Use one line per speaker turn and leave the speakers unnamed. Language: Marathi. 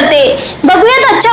करते. बघूयात आजच्या